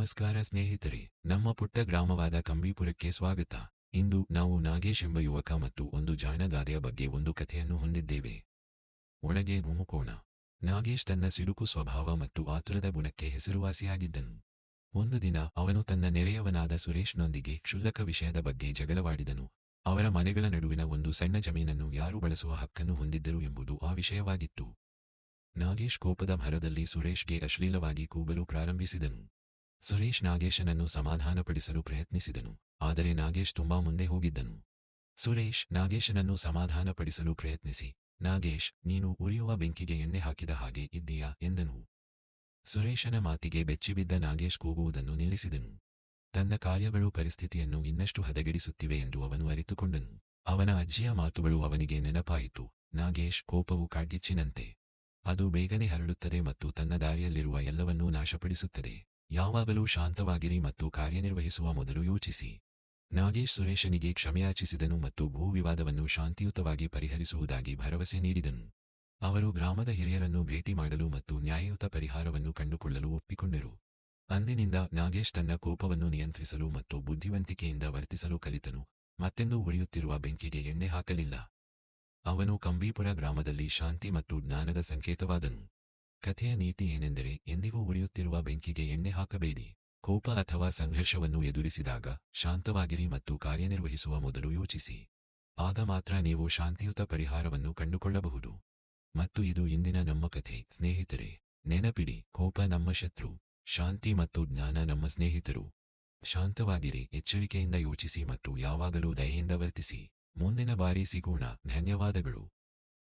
ನಮಸ್ಕಾರ ಸ್ನೇಹಿತರೆ, ನಮ್ಮ ಪುಟ್ಟ ಗ್ರಾಮವಾದ ಕಂಬೀಪುರಕ್ಕೆ ಸ್ವಾಗತ. ಇಂದು ನಾವು ನಾಗೇಶ್ ಎಂಬ ಯುವಕ ಮತ್ತು ಒಂದು ಜಾಣಗಾದೆಯ ಬಗ್ಗೆ ಒಂದು ಕಥೆಯನ್ನು ಹೊಂದಿದ್ದೇವೆ. ಒಳಗೆ ಧುಮುಕೋಣ. ನಾಗೇಶ್ ತನ್ನ ಸಿಡುಕು ಸ್ವಭಾವ ಮತ್ತು ಆತುರದ ಗುಣಕ್ಕೆ ಹೆಸರುವಾಸಿಯಾಗಿದ್ದನು. ಒಂದು ದಿನ ಅವನು ತನ್ನ ನೆರೆಯವನಾದ ಸುರೇಶ್ನೊಂದಿಗೆ ಕ್ಷುಲ್ಲಕ ವಿಷಯದ ಬಗ್ಗೆ ಜಗಳವಾಡಿದನು. ಅವರ ಮನೆಗಳ ನಡುವಿನ ಒಂದು ಸಣ್ಣ ಜಮೀನನ್ನು ಯಾರು ಬಳಸುವ ಹಕ್ಕನ್ನು ಹೊಂದಿದ್ದರು ಎಂಬುದು ಆ ವಿಷಯವಾಗಿತ್ತು. ನಾಗೇಶ್ ಕೋಪದ ಭರದಲ್ಲಿ ಸುರೇಶ್ಗೆ ಅಶ್ಲೀಲವಾಗಿ ಕೂಗಲು ಪ್ರಾರಂಭಿಸಿದನು. ಸುರೇಶ್ ನಾಗೇಶನನ್ನು ಸಮಾಧಾನಪಡಿಸಲು ಪ್ರಯತ್ನಿಸಿದನು, ಆದರೆ ನಾಗೇಶ್ ತುಂಬಾ ಮುಂದೆ ಹೋಗಿದ್ದನು. ಸುರೇಶ್, ನಾಗೇಶನನ್ನು ಸಮಾಧಾನಪಡಿಸಲು ಪ್ರಯತ್ನಿಸಿ. ನಾಗೇಶ್, ನೀನು ಉರಿಯುವ ಬೆಂಕಿಗೆ ಎಣ್ಣೆ ಹಾಕಿದ ಹಾಗೆ ಇದ್ದೀಯಾ? ಎಂದನು. ಸುರೇಶನ ಮಾತಿಗೆ ಬೆಚ್ಚಿಬಿದ್ದ ನಾಗೇಶ್ ಕೂಗುವುದನ್ನು ನಿಲ್ಲಿಸಿದನು. ತನ್ನ ಕಾರ್ಯಗಳು ಪರಿಸ್ಥಿತಿಯನ್ನು ಇನ್ನಷ್ಟು ಹದಗೆಡಿಸುತ್ತಿವೆ ಎಂದು ಅವನು ಅರಿತುಕೊಂಡನು. ಅವನ ಅಜ್ಜಿಯ ಮಾತುಗಳು ಅವನಿಗೆ ನೆನಪಾಯಿತು. ನಾಗೇಶ್, ಕೋಪವು ಕಾಡ್ಗಿಚ್ಚಿನಂತೆ. ಅದು ಬೇಗನೆ ಹರಡುತ್ತದೆ ಮತ್ತು ತನ್ನ ದಾರಿಯಲ್ಲಿರುವ ಎಲ್ಲವನ್ನೂ ನಾಶಪಡಿಸುತ್ತದೆ. ಯಾವಾಗಲೂ ಶಾಂತವಾಗಿರಿ ಮತ್ತು ಕಾರ್ಯನಿರ್ವಹಿಸುವ ಮೊದಲು ಯೋಚಿಸಿ. ನಾಗೇಶ್ ಸುರೇಶನಿಗೆ ಕ್ಷಮೆಯಾಚಿಸಿದನು ಮತ್ತು ಭೂ ವಿವಾದವನ್ನು ಶಾಂತಿಯುತವಾಗಿ ಪರಿಹರಿಸುವುದಾಗಿ ಭರವಸೆ ನೀಡಿದನು. ಅವರು ಗ್ರಾಮದ ಹಿರಿಯರನ್ನು ಭೇಟಿ ಮಾಡಲು ಮತ್ತು ನ್ಯಾಯಯುತ ಪರಿಹಾರವನ್ನು ಕಂಡುಕೊಳ್ಳಲು ಒಪ್ಪಿಕೊಂಡರು. ಅಂದಿನಿಂದ ನಾಗೇಶ್ ತನ್ನ ಕೋಪವನ್ನು ನಿಯಂತ್ರಿಸಲು ಮತ್ತು ಬುದ್ಧಿವಂತಿಕೆಯಿಂದ ವರ್ತಿಸಲು ಕಲಿತನು, ಮತ್ತೆಂದೂ ಉಳಿಯುತ್ತಿರುವ ಬೆಂಕಿಗೆ ಎಣ್ಣೆ ಹಾಕಲಿಲ್ಲ. ಅವನು ಕಂಬೀಪುರ ಗ್ರಾಮದಲ್ಲಿ ಶಾಂತಿ ಮತ್ತು ಜ್ಞಾನದ ಸಂಕೇತವಾದನು. ಕಥೆಯ ನೀತಿ ಏನೆಂದರೆ ಎಂದಿಗೂ ಉರಿಯುತ್ತಿರುವ ಬೆಂಕಿಗೆ ಎಣ್ಣೆ ಹಾಕಬೇಡಿ. ಕೋಪ ಅಥವಾ ಸಂಘರ್ಷವನ್ನು ಎದುರಿಸಿದಾಗ ಶಾಂತವಾಗಿರಿ ಮತ್ತು ಕಾರ್ಯನಿರ್ವಹಿಸುವ ಮೊದಲು ಯೋಚಿಸಿ. ಆಗ ಮಾತ್ರ ನೀವು ಶಾಂತಿಯುತ ಪರಿಹಾರವನ್ನು ಕಂಡುಕೊಳ್ಳಬಹುದು. ಮತ್ತು ಇದು ಇಂದಿನ ನಮ್ಮ ಕಥೆ, ಸ್ನೇಹಿತರೆ. ನೆನಪಿಡಿ, ಕೋಪ ನಮ್ಮ ಶತ್ರು, ಶಾಂತಿ ಮತ್ತು ಜ್ಞಾನ ನಮ್ಮ ಸ್ನೇಹಿತರು. ಶಾಂತವಾಗಿರಿ, ಎಚ್ಚರಿಕೆಯಿಂದ ಯೋಚಿಸಿ ಮತ್ತು ಯಾವಾಗಲೂ ದಯೆಯಿಂದ ವರ್ತಿಸಿ. ಮುಂದಿನ ಬಾರಿ ಸಿಗೋಣ, ಧನ್ಯವಾದಗಳು.